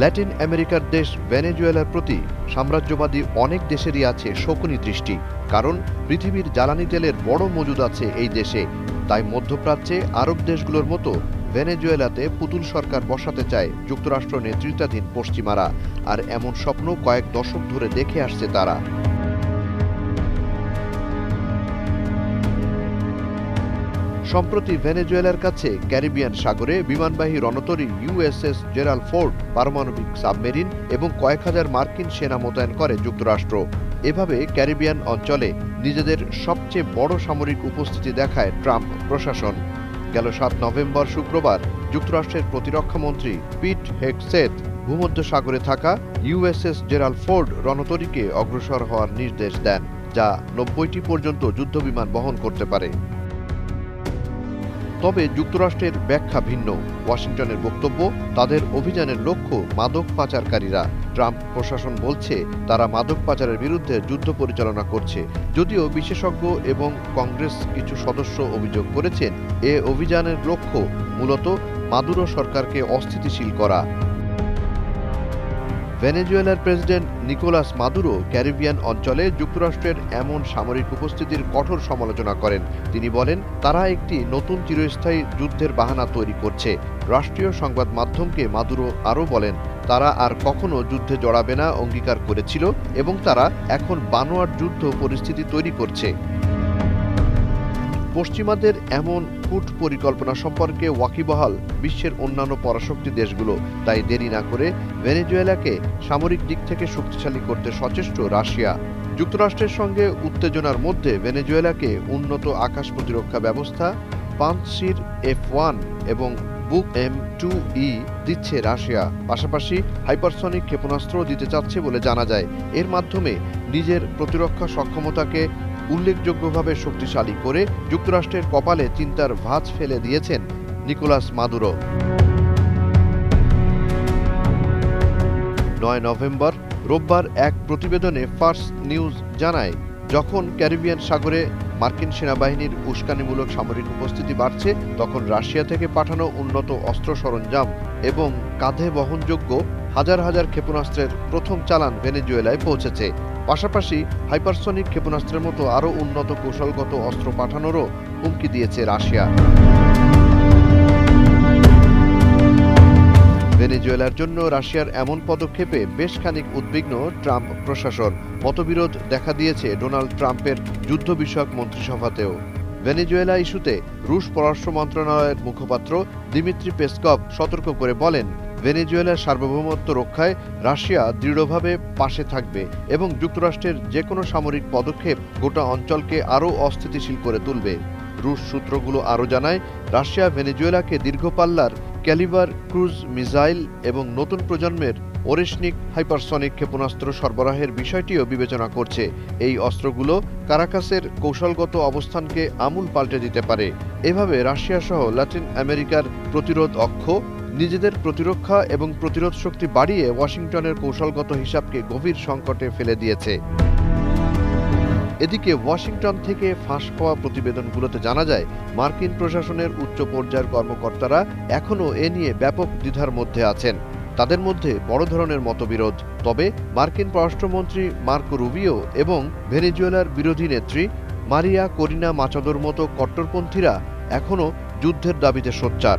Latin আমেরিকার দেশ ভেনেজুয়েলার প্রতি সাম্রাজ্যবাদী অনেক দেশেরই আছে শকুনি দৃষ্টি, কারণ পৃথিবীর জ্বালানি তেলের বড় মজুদ আছে এই দেশে। তাই মধ্যপ্রাচ্যে আরব দেশগুলোর মতো ভেনেজুয়েলাতে পুতুল সরকার বসাতে চায় যুক্তরাষ্ট্র নেতৃত্বাধীন পশ্চিমারা, আর এমন স্বপ্ন কয়েক দশক ধরে দেখে আসছে তারা। সম্প্রতি ভেনেজুয়েলার কাছে ক্যারিবিয়ান সাগরে বিমানবাহী রণতরী ইউএসএস জেরাল ফোর্ড পারমাণবিক সাবমেরিন এবং কয়েক হাজার মার্কিন সেনা মোতায়েন করে যুক্তরাষ্ট্র। এভাবে ক্যারিবিয়ান অঞ্চলে নিজেদের সবচেয়ে বড় সামরিক উপস্থিতি দেখায় ট্রাম্প প্রশাসন। গেল সাত নভেম্বর শুক্রবার যুক্তরাষ্ট্রের প্রতিরক্ষা মন্ত্রী পিট হেগসেথ ভূমধ্যসাগরে থাকা ইউএসএস জেরাল ফোর্ড রণতরীকে অগ্রসর হওয়ার নির্দেশ দেন, যা নব্বইটি পর্যন্ত যুদ্ধবিমান বহন করতে পারে। তবে যুক্তরাষ্ট্রের ব্যাখ্যা ভিন্ন। ওয়াশিংটনের বক্তব্য, তাদের অভিযানের লক্ষ্য মাদক পাচারকারীরা। ট্রাম্প প্রশাসন বলছে, তারা মাদক পাচারের বিরুদ্ধে যুদ্ধ পরিচালনা করছে। যদিও বিশেষজ্ঞ এবং কংগ্রেস কিছু সদস্য অভিযোগ করেছেন, এ অভিযানের লক্ষ্য মূলত মাদুরো সরকারকে অস্থিতিশীল করা। ভেনেজুয়েলার প্রেসিডেন্ট নিকোলাস মাদুরো ক্যারিবিয়ান অঞ্চলে যুক্তরাষ্ট্রের এমন সামরিক উপস্থিতির কঠোর সমালোচনা করেন। তিনি বলেন, তারা একটি নতুন চিরস্থায়ী যুদ্ধের বাহানা তৈরি করছে। রাষ্ট্রীয় সংবাদ মাধ্যমকে মাদুরো আরও বলেন, তারা আর কখনো যুদ্ধে জড়াবে না, অঙ্গীকার করেছিল এবং তারা এখন বানোয়ার যুদ্ধ পরিস্থিতি তৈরি করছে। পশ্চিমাদের এমন কূট পরিকল্পনা সম্পর্কে ওয়াকিবহাল বিশ্বের অন্যান্য পরাশক্তি দেশগুলো। তাই দেরি না করে ভেনেজুয়েলাকে সামরিক দিক থেকে শক্তিশালী করতে সচেষ্ট রাশিয়া। যুক্তরাষ্ট্রের সঙ্গে উত্তেজনার মধ্যে ভেনেজুয়েলাকে উন্নত আকাশ প্রতিরক্ষা ব্যবস্থা পাঁচশির এফ ওয়ান এবং বুক এম টু ই দিচ্ছে রাশিয়া। পাশাপাশি হাইপারসনিক ক্ষেপণাস্ত্র দিতে চাচ্ছে বলে জানা যায়। এর মাধ্যমে নিজের প্রতিরক্ষা সক্ষমতাকে উল্লেখযোগ্যভাবে শক্তিশালী করে যুক্তরাষ্ট্রের কপালে চিন্তার ভাঁজ ফেলে দিয়েছেন নিকোলাস মাদুরো। নয় নভেম্বর, রোববার এক প্রতিবেদনে ফার্স্ট নিউজ জানায়, যখন ক্যারিবিয়ান সাগরে মার্কিন সেনাবাহিনীর উস্কানিমূলক সামরিক উপস্থিতি বাড়ছে, তখন রাশিয়া থেকে পাঠানো উন্নত অস্ত্র সরঞ্জাম এবং কাঁধে বহনযোগ্য হাজার হাজার ক্ষেপণাস্ত্রের প্রথম চালান ভেনেজুয়েলায় পৌঁছেছে। পাশাপাশি হাইপারসনিক ক্ষেপণাস্ত্রের মতো আরও উন্নত কৌশলগত অস্ত্র পাঠানোরও হুমকি দিয়েছে রাশিয়া। ভেনেজুয়েলার জন্য রাশিয়ার এমন পদক্ষেপে বেশ খানিক উদ্বিগ্ন ট্রাম্প প্রশাসন। মতবিরোধ দেখা দিয়েছে ডোনাল্ড ট্রাম্পের যুদ্ধ বিষয়ক মন্ত্রিসভাতেও। ভেনেজুয়েলা ইস্যুতে রুশ পররাষ্ট্র মন্ত্রণালয়ের মুখপাত্র দিমিত্রি পেসকভ সতর্ক করে বলেন ভেনেজুয়েলার সার্বভৌমত্ব রক্ষায় রাশিয়া দৃঢ়ভাবে পাশে থাকবে এবং যুক্তরাষ্ট্রের যে কোনো সামরিক পদক্ষেপ গোটা অঞ্চলকে আরও অস্থিতিশীল করে তুলবে। রুশ সূত্রগুলো আরও জানায়, রাশিয়া ভেনেজুয়েলাকে দীর্ঘপাল্লার ক্যালিবার ক্রুজ মিসাইল এবং নতুন প্রজন্মের ওরেশনিক হাইপারসনিক ক্ষেপণাস্ত্র সরবরাহের বিষয়টিও বিবেচনা করছে। এই অস্ত্রগুলো কারাকাসের কৌশলগত অবস্থানকে আমূল পাল্টে দিতে পারে। এভাবে রাশিয়া সহ ল্যাটিন আমেরিকার প্রতিরোধ অক্ষ নিজেদের প্রতিরক্ষা এবং প্রতিরোধ শক্তি বাড়িয়ে ওয়াশিংটনের কৌশলগত হিসাবকে গভীর সংকটে ফেলে দিয়েছে। এদিকে ওয়াশিংটন থেকে ফাঁস হওয়া প্রতিবেদনগুলোতে জানা যায়, মার্কিন প্রশাসনের উচ্চ পর্যায়ের কর্মকর্তারা এখনও এ নিয়ে ব্যাপক দ্বিধার মধ্যে আছেন। তাদের মধ্যে বড় ধরনের মতবিরোধ, তবে মার্কিন পররাষ্ট্রমন্ত্রী মার্কো রুবিও এবং ভেনেজুয়েলার বিরোধী নেত্রী মারিয়া করিনা মাচাদোর মতো কট্টরপন্থীরা এখনও যুদ্ধের দাবিতে সোচ্চার।